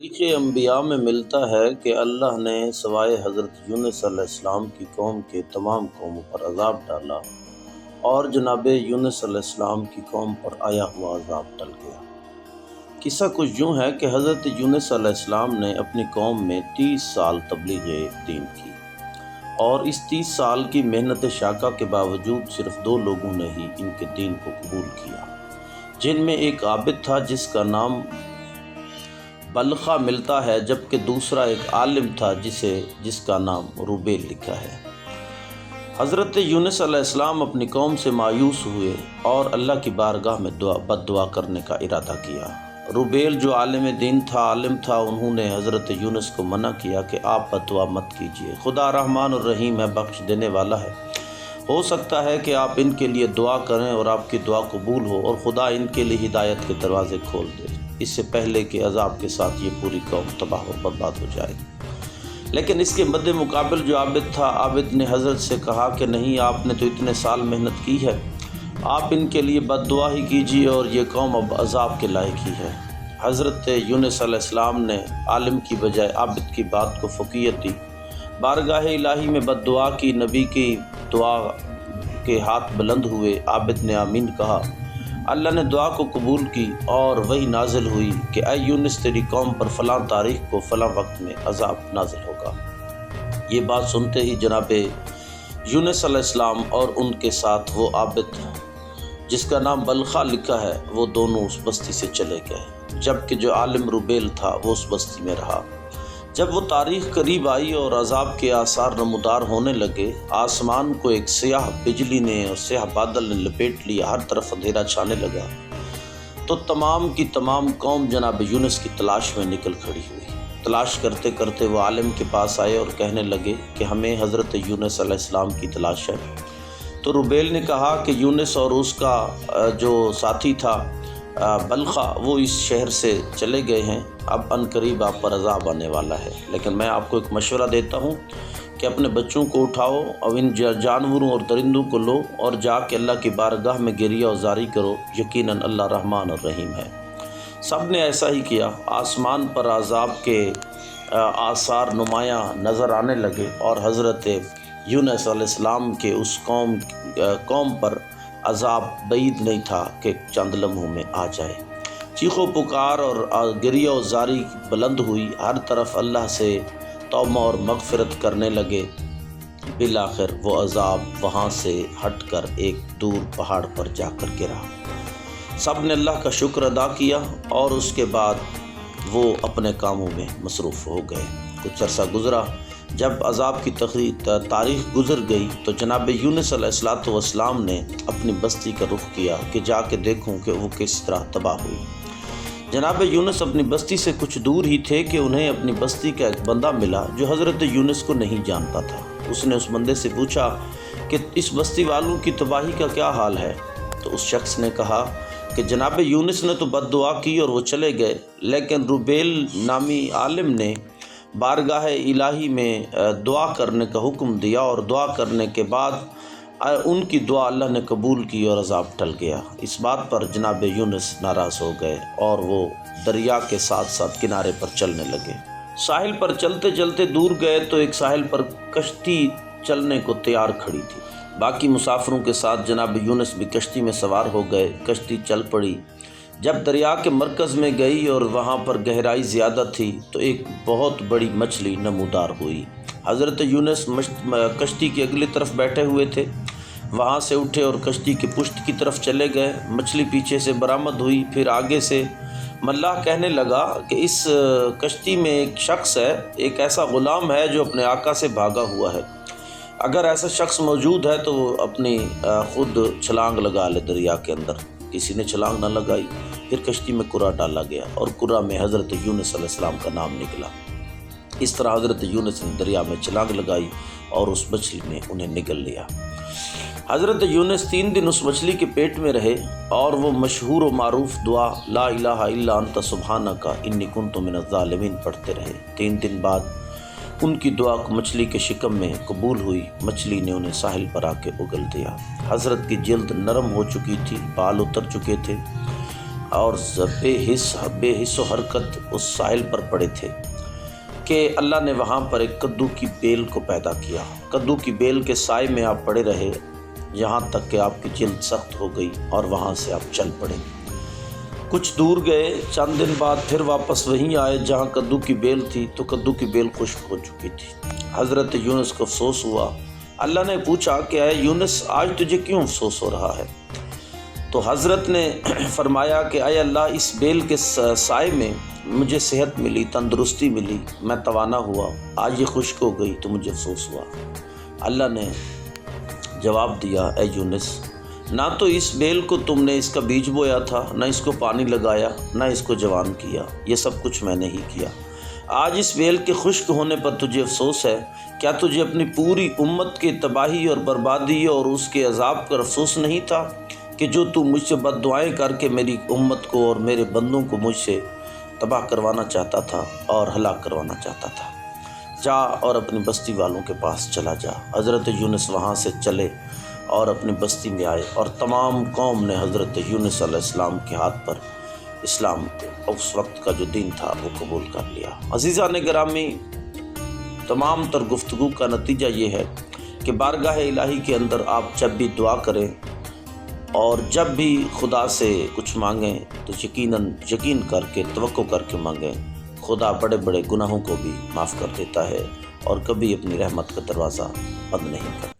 تاریخ انبیاء میں ملتا ہے کہ اللہ نے سوائے حضرت یونس علیہ السلام کی قوم کے تمام قوموں پر عذاب ڈالا اور جناب یونس علیہ السلام کی قوم پر آیا ہوا عذاب ٹل گیا۔ قصہ کچھ یوں ہے کہ حضرت یونس علیہ السلام نے اپنی قوم میں تیس سال تبلیغ دین کی اور اس تیس سال کی محنت شاکہ کے باوجود صرف دو لوگوں نے ہی ان کے دین کو قبول کیا، جن میں ایک عابد تھا جس کا نام بلخہ ملتا ہے جبکہ دوسرا ایک عالم تھا جسے جس کا نام روبیل لکھا ہے۔ حضرت یونس علیہ السلام اپنی قوم سے مایوس ہوئے اور اللہ کی بارگاہ میں دعا بد دعا کرنے کا ارادہ کیا۔ روبیل جو عالم دین تھا عالم تھا، انہوں نے حضرت یونس کو منع کیا کہ آپ بد دعا مت کیجیے خدا رحمان الرحیم ہے، بخش دینے والا ہے۔ ہو سکتا ہے کہ آپ ان کے لیے دعا کریں اور آپ کی دعا قبول ہو اور خدا ان کے لیے ہدایت کے دروازے کھول دے۔ اس سے پہلے کہ عذاب کے ساتھ یہ پوری قوم تباہ و برباد ہو جائے۔ لیکن اس کے مد مقابل جو عابد تھا، عابد نے حضرت سے کہا کہ نہیں، آپ نے تو اتنے سال محنت کی ہے۔ آپ ان کے لیے بد دعا ہی کیجیے اور یہ قوم اب عذاب کے لائق ہی ہے۔ حضرت یونس علیہ السلام نے عالم کی بجائے عابد کی بات کو فقیت دی بارگاہ الہی میں بد دعا کی نبی کی دعا کے ہاتھ بلند ہوئے، عابد نے آمین کہا۔ اللہ نے دعا کو قبول کی اور وہی نازل ہوئی کہ اے یونس، تیری قوم پر فلاں تاریخ کو فلاں وقت میں عذاب نازل ہوگا۔ یہ بات سنتے ہی جناب یونس علیہ السلام اور ان کے ساتھ وہ عابد جس کا نام بلخہ لکھا ہے، وہ دونوں اس بستی سے چلے گئے۔ جبکہ جو عالم روبیل تھا، وہ اس بستی میں رہا۔ جب وہ تاریخ قریب آئی اور عذاب کے آثار نمودار ہونے لگے، آسمان کو ایک سیاہ بجلی نے اور سیاہ بادل نے لپیٹ لیا، ہر طرف اندھیرا چھانے لگا۔ تو تمام کی تمام قوم جناب یونس کی تلاش میں نکل کھڑی ہوئی۔ تلاش کرتے کرتے وہ عالم کے پاس آئے اور کہنے لگے کہ ہمیں حضرت یونس علیہ السلام کی تلاش ہے۔ تو روبیل نے کہا کہ یونس اور اس کا جو ساتھی تھا بلخہ وہ اس شہر سے چلے گئے ہیں۔ اب ان قریب آپ پر عذاب آنے والا ہے۔ لیکن میں آپ کو ایک مشورہ دیتا ہوں کہ اپنے بچوں کو اٹھاؤ اور ان جانوروں اور درندوں کو لو اور جا کے اللہ کی بارگاہ میں گریہ و زاری کرو۔ یقیناً اللہ رحمان اور رحیم ہے۔ سب نے ایسا ہی کیا۔ آسمان پر عذاب کے آثار نمایاں نظر آنے لگے اور حضرت یونس علیہ السلام کے اس قوم قوم پر عذاب بعید نہیں تھا کہ چند لمحوں میں آ جائے۔ چیخ و پکار اور گریہ و زاری بلند ہوئی۔ ہر طرف اللہ سے تومہ اور مغفرت کرنے لگے۔ بالآخر وہ عذاب وہاں سے ہٹ کر ایک دور پہاڑ پر جا کر گرا۔ سب نے اللہ کا شکر ادا کیا اور اس کے بعد وہ اپنے کاموں میں مصروف ہو گئے۔ کچھ عرصہ گزرا۔ جب عذاب کی تاریخ گزر گئی تو جناب یونس علیہ السلاۃ والسلام نے اپنی بستی کا رخ کیا کہ جا کے دیکھوں کہ وہ کس طرح تباہ ہوئی۔ جناب یونس اپنی بستی سے کچھ دور ہی تھے کہ انہیں اپنی بستی کا ایک بندہ ملا جو حضرت یونس کو نہیں جانتا تھا۔ اس نے اس بندے سے پوچھا کہ اس بستی والوں کی تباہی کا کیا حال ہے؟ تو اس شخص نے کہا کہ جناب یونس نے تو بد دعا کی اور وہ چلے گئے، لیکن روبیل نامی عالم نے بارگاہ الہی میں دعا کرنے کا حکم دیا اور دعا کرنے کے بعد ان کی دعا اللہ نے قبول کی اور عذاب ٹل گیا۔ اس بات پر جناب یونس ناراض ہو گئے اور وہ دریا کے ساتھ ساتھ کنارے پر چلنے لگے۔ ساحل پر چلتے چلتے دور گئے تو ایک ساحل پر کشتی چلنے کو تیار کھڑی تھی۔ باقی مسافروں کے ساتھ جناب یونس بھی کشتی میں سوار ہو گئے۔ کشتی چل پڑی۔ جب دریا کے مرکز میں گئی اور وہاں پر گہرائی زیادہ تھی تو ایک بہت بڑی مچھلی نمودار ہوئی۔ حضرت یونس کشتی کی اگلی طرف بیٹھے ہوئے تھے۔ وہاں سے اٹھے اور کشتی کی پشت کی طرف چلے گئے۔ مچھلی پیچھے سے برآمد ہوئی، پھر آگے سے ملاح کہنے لگا کہ اس کشتی میں ایک شخص ہے، ایک ایسا غلام ہے جو اپنے آقا سے بھاگا ہوا ہے۔ اگر ایسا شخص موجود ہے تو وہ اپنی خود چھلانگ لگا لے دریا کے اندر۔ کسی نے چھلانگ نہ لگائی۔ پھر کشتی میں کرا ڈالا گیا اور کرا میں حضرت یونس علیہ السلام کا نام نکلا۔ اس طرح حضرت یونس نے دریا میں چھلانگ لگائی اور اس مچھلی نے انہیں نگل لیا۔ حضرت یونس تین دن اس مچھلی کے پیٹ میں رہے اور وہ مشہور و معروف دعا لا الہ الا انت سبحانہ کا انی کنت من الظالمین پڑھتے رہے۔ تین دن بعد ان کی دعا کو مچھلی کے شکم میں قبول ہوئی، مچھلی نے انہیں ساحل پر آ کے اگل دیا۔ حضرت کی جلد نرم ہو چکی تھی، بال اتر چکے تھے۔ اور بے حص بے حص و حرکت اس ساحل پر پڑے تھے کہ اللہ نے وہاں پر ایک کدو کی بیل کو پیدا کیا۔ کدو کی بیل کے سائے میں آپ پڑے رہے، یہاں تک کہ آپ کی جلد سخت ہو گئی اور وہاں سے آپ چل پڑے۔ کچھ دور گئے، چند دن بعد پھر واپس وہیں آئے۔ جہاں کدو کی بیل تھی تو کدو کی بیل خشک ہو چکی تھی۔ حضرت یونس کو افسوس ہوا۔ اللہ نے پوچھا کہ اے یونس، آج تجھے کیوں افسوس ہو رہا ہے؟ تو حضرت نے فرمایا کہ اے اللہ، اس بیل کے سائے میں مجھے صحت ملی، تندرستی ملی، میں توانا ہوا، آج یہ خشک ہو گئی تو مجھے افسوس ہوا۔ اللہ نے جواب دیا، اے یونس، نہ تو اس بیل کو تم نے اس کا بیج بویا تھا، نہ اس کو پانی لگایا، نہ اس کو جوان کیا، یہ سب کچھ میں نے ہی کیا۔ آج اس بیل کے خشک ہونے پر تجھے افسوس ہے، کیا تجھے اپنی پوری امت کی تباہی اور بربادی اور اس کے عذاب پر افسوس نہیں تھا؟ کہ جو تو مجھ سے بد دعائیں کر کے میری امت کو اور میرے بندوں کو مجھ سے تباہ کروانا چاہتا تھا اور ہلاک کروانا چاہتا تھا۔ جا اور اپنی بستی والوں کے پاس چلا جا۔ حضرت یونس وہاں سے چلے اور اپنی بستی میں آئے اور تمام قوم نے حضرت یونس علیہ السلام کے ہاتھ پر اسلام اس وقت کا جو دین تھا وہ قبول کر لیا۔ عزیزہ نے گرامی تمام تر گفتگو کا نتیجہ یہ ہے کہ بارگاہ الہی کے اندر آپ جب بھی دعا کریں اور جب بھی خدا سے کچھ مانگیں تو یقیناً یقین کر کے، توقع کر کے مانگیں۔ خدا بڑے بڑے گناہوں کو بھی معاف کر دیتا ہے اور کبھی اپنی رحمت کا دروازہ بند نہیں کرتا۔